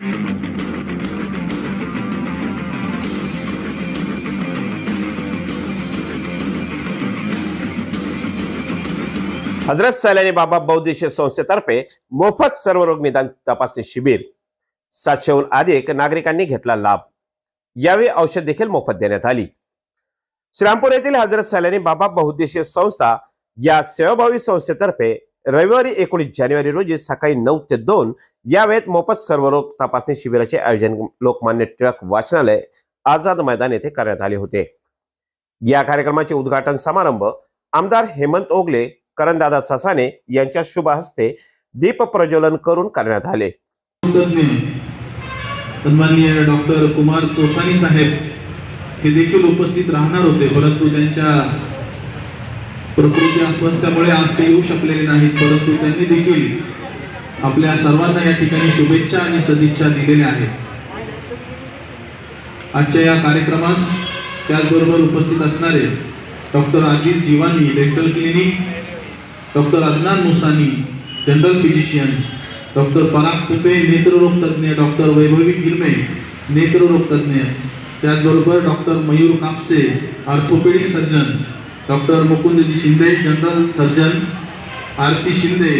Hazrat Sailani Baba Buddhist संस्थेतर्फे मोफत सर्वरोग निदान तपासणी शिबिर सातशेहून अधिक नागरिकांनी घेतला लाभ. यावेळी औषध देखील मोफत देण्यात आली. श्रीरामपूर येथील हजरत सैलानी बाबा बहुद्देशीय संस्था या सेवाभावी संस्थेतर्फे रविवारी एकोणीस जानेवारी रोजी सकाळी नऊ ते दोन या वेळेत मोफत सर्वरोग तपासणी शिबिराचे आयोजन लोकमान्य टिळक वाचनालय आझाद मैदान येथे करण्यात आले होते. या कार्यक्रमाचे उद्घाटन समारंभ आमदार हेमंत ओगले करणदादा ससाने यांच्या शुभ हस्ते दीप प्रज्वलन करून करण्यात आले. सन्माननीय डॉक्टर कुमार चोखानी साहेब हे देखील उपस्थित राहणार होते परंतु त्यांच्या प्रकृती अस्वास्थ्यामुळे आज ते येऊ शकलेले नाहीत परंतु त्यांनी देखील आपल्या सर्वांना या ठिकाणी शुभेच्छा आणि सदिच्छा दिलेल्या आहेत. आजच्या या कार्यक्रमास त्याचबरोबर उपस्थित असणारे doctor Ajit Jivani dental clinic doctor Adnan Musani general physician doctor Parag Tupe नेत्ररोग तज्ज्ञ डॉक्टर वैभवी गिरमे नेत्ररोग तज्ज्ञ त्याचबरोबर doctor Mayur Kapse orthopaedic surgeon doctor Mukundji Shinde general surgeon Aarti Shinde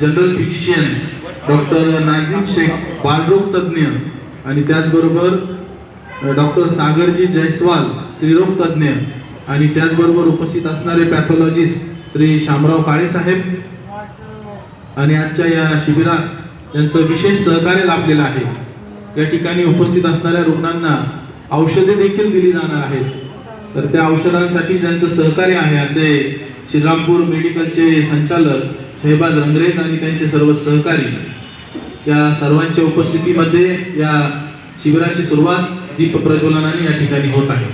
general physician doctor Nazim Shaikh बालरोग तज्ज्ञ आणि त्याचबरोबर डॉक्टर सागरजी जयस्वाल स्त्रीरोग तज्ज्ञ आणि त्याचबरोबर उपस्थित असणारे पॅथॉलॉजिस्ट श्री शामराव काळेसाहेब आणि आजच्या या शिबिरास त्यांचं विशेष सहकार्य लाभलेलं आहे. या ठिकाणी उपस्थित असणाऱ्या रुग्णांना औषधे देखील दिली जाणार आहेत. तर त्या औषधांसाठी ज्यांचं सहकार्य आहे असे श्रीरामपूर मेडिकलचे संचालक शहबाज रंगरेज आणि त्यांचे सर्व सहकारी या सर्वांच्या उपस्थितीमध्ये या शिबिराची सुरुवात दीप प्रज्वलनाने या ठिकाणी होत आहे.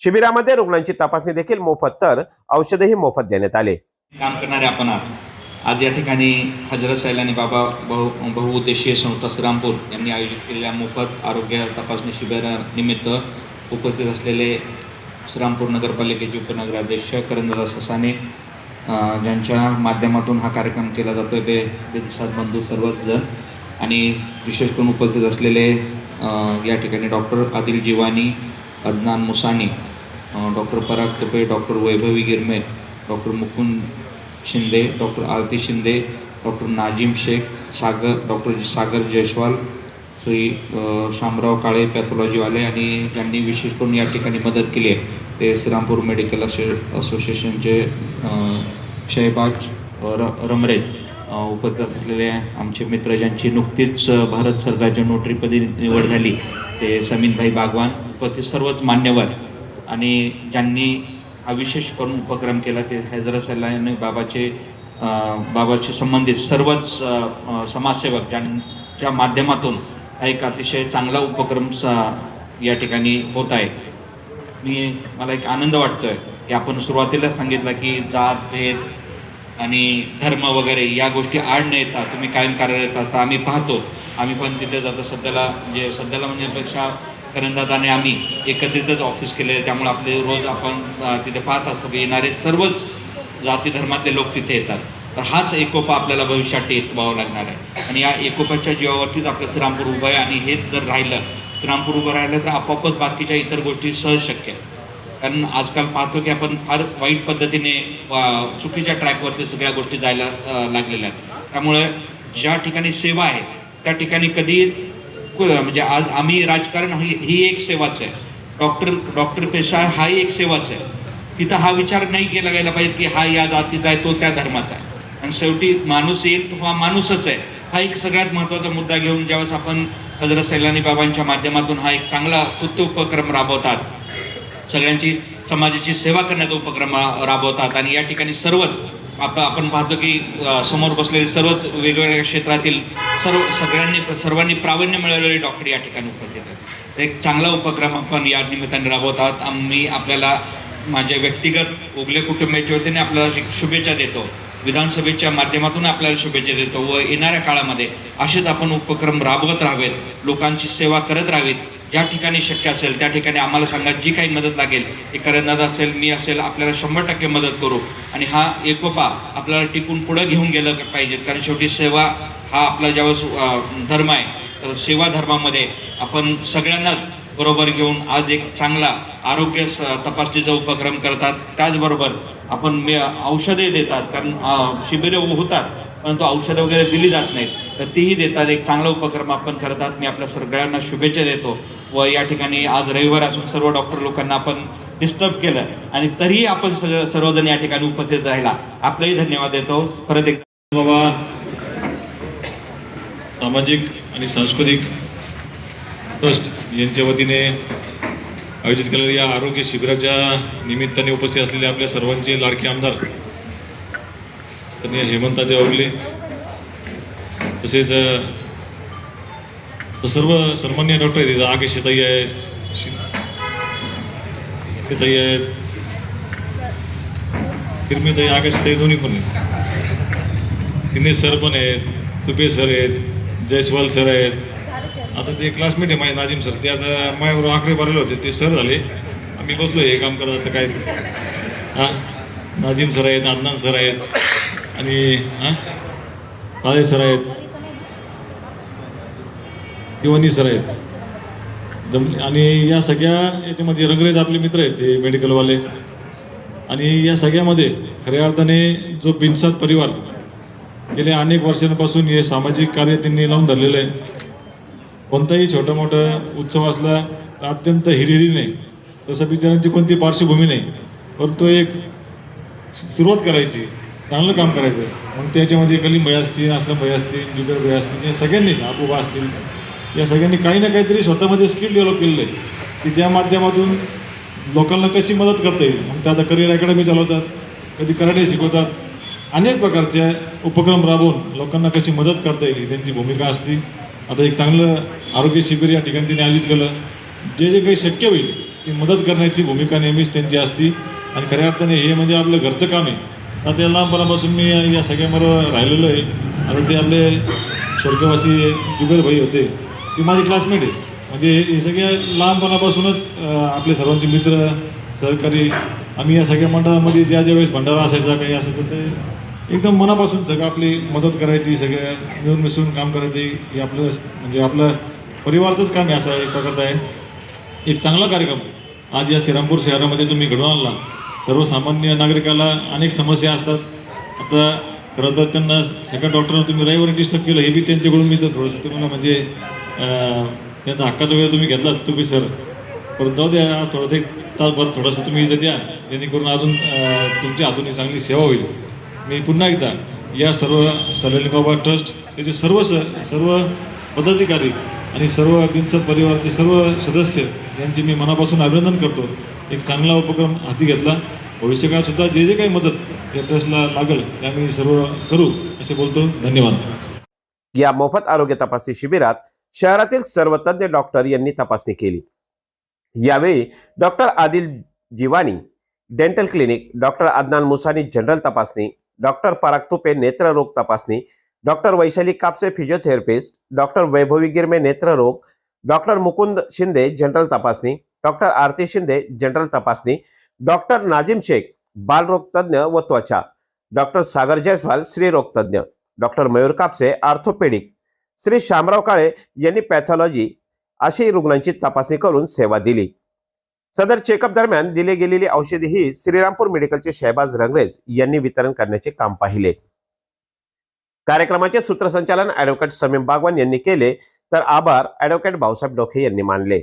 शिबिरामध्ये रुग्णांची तपासणी देखील मोफत तर औषधही मोफत देण्यात आले. काम करणारे आपण आज या ठिकाणी हजरत सैलानी बाबा बहु बहुउद्देशीय संस्था श्रीरामपूर यांनी आयोजित केलेल्या मोफत आरोग्य तपासणी शिबिरानिमित्त उपस्थित असलेले श्रामपूर नगरपालिकेचे उपनगराध्यक्ष करंदरा ससाने ज्यांच्या माध्यमातून हा कार्यक्रम केला जातो ते प्रतिसाद बंधू सर्वच जण आणि विशेष करून उपस्थित असलेले या ठिकाणी doctor Adil Jivani Adnan Musani doctor Parag Tupe doctor Vaibhavi Girme doctor Mukund Shinde doctor Aarti Shinde doctor Nazim Shaikh Sagar doctor Sagar Jaiswal Shri Shamrao Kale पॅथॉलॉजीवाले आणि ज्यांनी विशेष करून या ठिकाणी मदत केली आहे. ते श्रीरामपूर मेडिकल असो असोसिएशनचे शहबाज र रमरेज उपस्थित असलेले आमचे मित्र ज्यांची नुकतीच भारत सरकारच्या नोटरीपदी निवड झाली ते समीनभाई बागवान उपस्थित सर्वच मान्यवर आणि ज्यांनी हा विशेष करून उपक्रम केला ते हैदरा सल्लाने बाबाचे बाबाशी संबंधित सर्वच समाजसेवक ज्यांच्या माध्यमातून हा एक अतिशय चांगला उपक्रम स या ठिकाणी होत आहे. मी मला एक आनंद वाटतोय की आपण सुरुवातीला सांगितलं की जात भेद आणि धर्म वगैरे या गोष्टी आड न येता तुम्ही कायम कार्यरत असता. आम्ही पाहतो. आम्ही पण तिथे जातो. सध्याला म्हणजे सध्याला म्हणण्यापेक्षा करंदादाने आम्ही एकत्रितच ऑफिस केले. त्यामुळे आपले रोज आपण तिथे पाहत असतो की येणारे सर्वच जाती धर्मातले लोक तिथे येतात. तर हाच एकोपा आपल्याला भविष्यात टेकवावं लागणार आहे. आणि या एकोपाच्या जीवावरतीच आपलं श्रीरामपूर उभं आहे आणि हेच जर राहिलं श्रीरामपूर उभं राहिलं तर आपोआपच बाकीच्या इतर गोष्टी सहज शक्य कारण आजकाल पाहतो की आपण फार वाईट पद्धतीने चुकीच्या ट्रॅकवरती सगळ्या गोष्टी जायला लागलेल्या आहेत. त्यामुळे ज्या ठिकाणी सेवा आहे त्या ठिकाणी कधी कु- म्हणजे आज आम्ही राजकारण ही ही एक सेवाच आहे. डॉक्टर डॉक्टर पेशा हाही एक सेवाच आहे. तिथं हा विचार नाही केला गेला पाहिजे की हा या जातीचा आहे तो त्या धर्माचा आहे. आणि शेवटी माणूस येईल तो हा माणूसच आहे. हा एक सगळ्यात महत्त्वाचा मुद्दा घेऊन ज्यावेळेस आपण हजरत सैलानी बाबांच्या माध्यमातून हा एक चांगला स्तुत्य उपक्रम राबवतात. सगळ्यांची समाजाची सेवा करण्याचा उपक्रम राबवतात आणि या ठिकाणी सर्वच आप आपण पाहतो की समोर बसलेले सर्वच वेगवेगळ्या क्षेत्रातील सर्व सगळ्यांनी सर्वांनी प्रावीण्य मिळवलेले डॉक्टर या ठिकाणी उपस्थित आहेत. एक चांगला उपक्रम आपण या निमित्ताने राबवतात. आम्ही आपल्याला माझ्या व्यक्तिगत उगले कुटुंबाच्या वतीने आपल्याला एक शुभेच्छा देतो. विधानसभेच्या माध्यमातून आपल्याला शुभेच्छा देतो व येणाऱ्या काळामध्ये असेच आपण उपक्रम राबवत राहावेत लोकांची सेवा करत राहावीत. ज्या ठिकाणी शक्य असेल त्या ठिकाणी आम्हाला सांगा जी काही मदत लागेल ते करंदाज असेल मी असेल आपल्याला शंभर टक्के मदत करू. आणि हा एकोपा आपल्याला टिकून पुढं घेऊन गेलं पाहिजेत कारण शेवटी सेवा हा आपला ज्यावेळेस धर्म आहे तर सेवा धर्मामध्ये आपण सगळ्यांनाच बरोबर घेऊन आज एक चांगला आरोग्य स- तपासणीचा उपक्रम करतात. त्याचबरोबर आपण मे औषधे देतात कारण शिबिरे होतात परंतु औषधं वगैरे दिली जात नाहीत. तर तीही देतात. एक चांगला उपक्रम आपण करतात. मी आपल्या सगळ्यांना शुभेच्छा देतो व या ठिकाणी आज रविवार असून सर्व डॉक्टर लोकांना आपण डिस्टर्ब केलं आणि तरीही आपण सगळं सर्वजण या ठिकाणी उपस्थित राहिला. आपलंही धन्यवाद देतो. परत एकदा. बाबा सामाजिक आणि सांस्कृतिक ट्रस्ट यांच्या वतीने आयोजित केलेल्या या आरोग्य शिबिराच्या निमित्ताने उपस्थित असलेले आपल्या सर्वांचे लाडके आमदार त्यांनी हेमंताजी तसेच सर्व सन्मान्य डॉक्टर आहेत आगे शेताई आहेत शेताई आहेत किरमीताई आगे शेताई दोन्ही पण आहेत. दिनेश सर पण आहेत तुपे सर आहेत जयस्वाल सर आहेत आता ते क्लासमेट आहे माझे नाजिम सर ते आता माझ्यावर आकडे भरले होते. ते सर झाले. आम्ही बसलो हे काम करत आता काय. हां? नाजिम सर आहेत अदनान सर आहेत. आणि हां? राजे सर आहेत. किवनी सर आहेत. जम आणि या सगळ्या याच्यामध्ये रंगरेज आपले मित्र आहेत ते मेडिकलवाले आणि या सगळ्यामध्ये खऱ्या अर्थाने जो बिनसात परिवार गेल्या अनेक वर्षांपासून हे सामाजिक कार्य त्यांनी लावून धरलेलं आहे. कोणताही छोटा मोठं उत्सव असला तर अत्यंत हिरिरीने तसं बिचारांची कोणती पार्श्वभूमी नाही. परंतु एक सुरुवात करायची चांगलं काम करायचं. मग त्याच्यामध्ये कली भय असतील असलं भय असतील जुगर भय असतील या सगळ्यांनीच आपोबा असतील. या सगळ्यांनी काही ना काहीतरी स्वतःमध्ये स्किल डेव्हलप केलेलं आहे की ज्या माध्यमातून लोकांना कशी मदत करता येईल. मग त्या आता करिअर अकॅडमी चालवतात कधी कराटे शिकवतात. अनेक प्रकारचे उपक्रम राबवून लोकांना कशी मदत करता येईल ही त्यांची भूमिका असते. आता एक चांगलं आरोग्य शिबिर या ठिकाणी त्यांनी आयोजित केलं. जे जे काही शक्य होईल ती मदत करण्याची भूमिका नेहमीच त्यांची असती. आणि खऱ्या अर्थाने हे म्हणजे आपलं घरचं काम आहे. आता ते लहानपणापासून मी या- या राहिलेलो आहे. आता ते आपले स्वर्गवासी जुबेर भाई होते. ते माझे क्लासमेट आहे म्हणजे हे- हे सगळ्या लहानपणापासूनच आपले सर्वांचे मित्र सहकारी आम्ही या सगळ्या मंडळामध्ये ज्या ज्या वेळेस भंडारा असायचा काही असायचं ते एकदम मनापासून सगळं आपली मदत करायची सगळ्या मिळून मिसळून काम करायचे हे आपलं म्हणजे आपलं परिवारचंच काम आहे असं एक प्रकारचं आहे. एक चांगला कार्यक्रम आज या श्रीरामपूर शहरामध्ये तुम्ही घडवून आणला सर्वसामान्य नागरिकाला अनेक समस्या असतात. आता खरं तर त्यांना सगळ्या डॉक्टरना तुम्ही रविवारी डिस्टर्ब केलं हे बी त्यांच्याकडून मी तर थोडंसं तुम्हाला म्हणजे त्यांचा हक्काचा वेळ तुम्ही घेतलाच तुम्ही सर. परत जाऊ द्या आज थोडंसं एक तासभर थोडंसं तुम्ही इथं द्या. जेणेकरून अजून तुमच्या हातून ही चांगली सेवा होईल. मी पुन्हा एकदा या सर्व सलानी बाबा ट्रस्ट त्याचे सर्व स सर्व पदाधिकारी आणि सर्व अगदींचं परिवाराचे सर्व सदस्य यांचे मी मनापासून अभिनंदन करतो. एक चांगला उपक्रम हाती घेतला. भविष्यकाळसुद्धा जे जे काही मदत या ट्रस्टला लागेल त्या मी सर्व करू असे बोलतो. धन्यवाद. या मोफत आरोग्य तपासणी शिबिरात शहरातील सर्व तज्ज्ञ डॉक्टर यांनी तपासणी केली. यावेळी doctor Adil Jivani dental clinic doctor Adnan Musani general तपासणी डॉक्टर पराग तुपे नेत्ररोग तपासणी doctor Vaishali Kapse physiotherapist doctor Vaibhavi Girme नेत्ररोग doctor Mukund Shinde general तपासणी डॉक्टर आरती शिंदे जनरल तपासणी डॉक्टर नाझिम शेख बालरोग तज्ज्ञ व त्वचा डॉक्टर सागर जयस्वाल स्त्रीरोग तज्ज्ञ डॉक्टर मयूर कापसे आर्थोपेडिक श्री शामराव काळे यांनी पॅथॉलॉजी अशी रुग्णांची तपासणी करून सेवा दिली. सदर चेकअप दरम्यान दिली गेलेली औषधी ही श्रीरामपूर मेडिकलचे शहबाज रंगरेज यांनी वितरण करण्याचे काम पाहिले. कार्यक्रमाचे सूत्रसंचालन ऍडव्होकेट समीम बागवान यांनी केले तर आभार ऍडव्होकेट भाऊसाहेब डोखे यांनी मानले.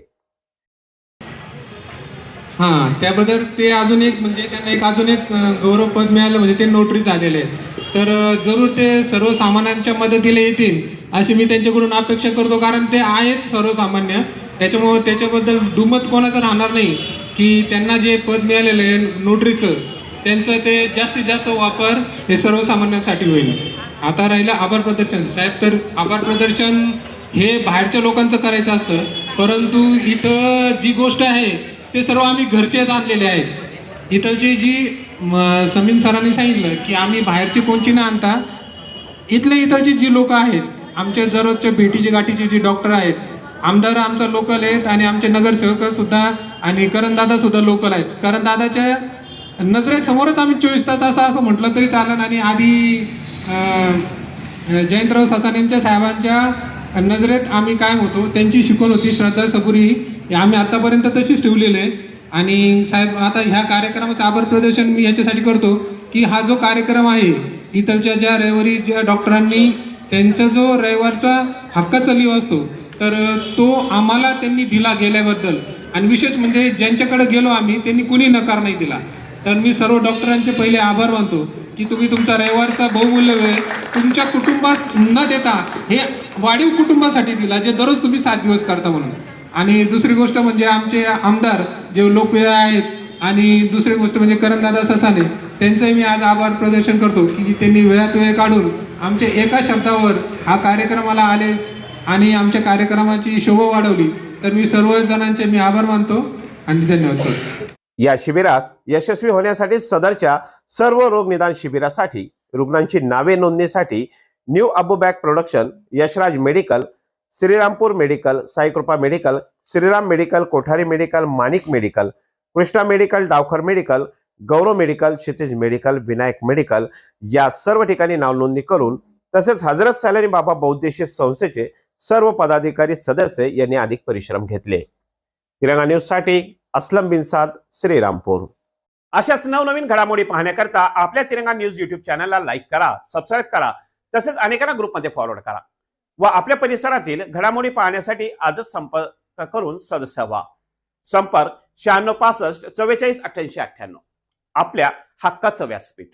हा त्याबद्दल ते अजून एक म्हणजे त्यांना एक अजून एक गौरव पद मिळालं म्हणजे ते नोटरी झालेले आहेत. तर जरूर ते सर्वसामान्यांच्या मदतीला येतील अशी मी त्यांच्याकडून अपेक्षा करतो कारण ते आहेत सर्वसामान्य. त्याच्यामुळं त्याच्याबद्दल दुमत कोणाचं राहणार नाही की त्यांना जे पद मिळालेलं आहे नोटरीचं त्यांचं ते जास्तीत जास्त वापर हे सर्वसामान्यांसाठी होईल. आता राहिलं आभार प्रदर्शन. साहेब तर आभार प्रदर्शन हे बाहेरच्या लोकांचं करायचं असतं परंतु इथं जी गोष्ट आहे ते सर्व आम्ही घरचेच आणलेले आहेत. इथलची जी म- समीन सरांनी सांगितलं की आम्ही बाहेरची कोणची न आणता इथले इथलची जी लोक आहेत आमच्या दररोजच्या भेटीची गाठीचे जे डॉक्टर आहेत आमदार आमचा लोकल आहेत आणि आमचे नगरसेवकसुद्धा आणि करणदादासुद्धा लोकल आहेत. करणदादाच्या नजरेसमोरच आम्ही चोवीस तास असं असं म्हटलं तरी चालन आणि आधी जयंतराव ससानेंच्या साहेबांच्या नजरेत आम्ही कायम होतो. त्यांची शिकवण होती श्रद्धा सबुरी आम्ही आत्तापर्यंत तशीच ठेवलेली आहे. आणि साहेब आता ह्या कार्यक्रमाचं आभार प्रदर्शन मी याच्यासाठी करतो की हा जो कार्यक्रम आहे इथलच्या ज्या रविवारी ज्या डॉक्टरांनी त्यांचा जो रविवारचा हक्काचा लिव असतो तर तो आम्हाला त्यांनी दिला गेल्याबद्दल. आणि विशेष म्हणजे ज्यांच्याकडे गेलो आम्ही त्यांनी कुणी नकार नाही दिला. तर मी सर्व डॉक्टरांचे पहिले आभार मानतो की तुम्ही तुमचा रविवारचा बहुमूल्य वेळ तुमच्या कुटुंबास न देता हे वाढीव कुटुंबासाठी दिला जे दररोज तुम्ही सात दिवस करता म्हणून. आणि दुसरी गोष्ट म्हणजे आमचे आमदार जे लोकप्रिय आहेत आणि दुसरी गोष्ट म्हणजे करणदादा ससाने त्यांचंही मी आज आभार प्रदर्शन करतो की त्यांनी वेळात वेळ काढून आमच्या एका शब्दावर हा कार्यक्रमाला आले. आणि आमच्या कार्यक्रमाची शोभा वाढवली. तर मी सर्व जणांचे मी आभार मानतो आणि धन्यवाद करतो. या शिबिरास यशस्वी होण्यासाठी सदरच्या सर्व रोग निदान शिबिरासाठी रुग्णांची नावे नोंदणीसाठी new अबुबॅक production Yashraj medical Shrirampur medical Saikrupa medical Shriram medical Kothari medical Manik medical Krishna medical Davkhar medical Gaurav medical Kshitij medical Vinayak medical या सर्व ठिकाणी नाव नोंदणी करून तसेच हजरत सॅलरी बाबा बौद्धिशी संस्थेचे सर्व पदाधिकारी सदस्य यांनी अधिक परिश्रम घेतले. तिरंगा न्यूजसाठी अस्लम बिनसाद श्रीरामपूर. अशाच नवनवीन घडामोडी पाहण्याकरता आपल्या तिरंगा न्यूज युट्यूब चॅनलला लाईक करा सबस्क्राईब करा तसेच अनेकांना ग्रुपमध्ये फॉरवर्ड करा व आपल्या परिसरातील घडामोडी पाहण्यासाठी आजच संपर्क करून सदस्य व्हा. संपर्क शहाण्णव पासष्ट चव्वेचाळीस अठ्ठ्याऐंशी अठ्ठ्याण्णव. आपल्या हक्काचं व्यासपीठ.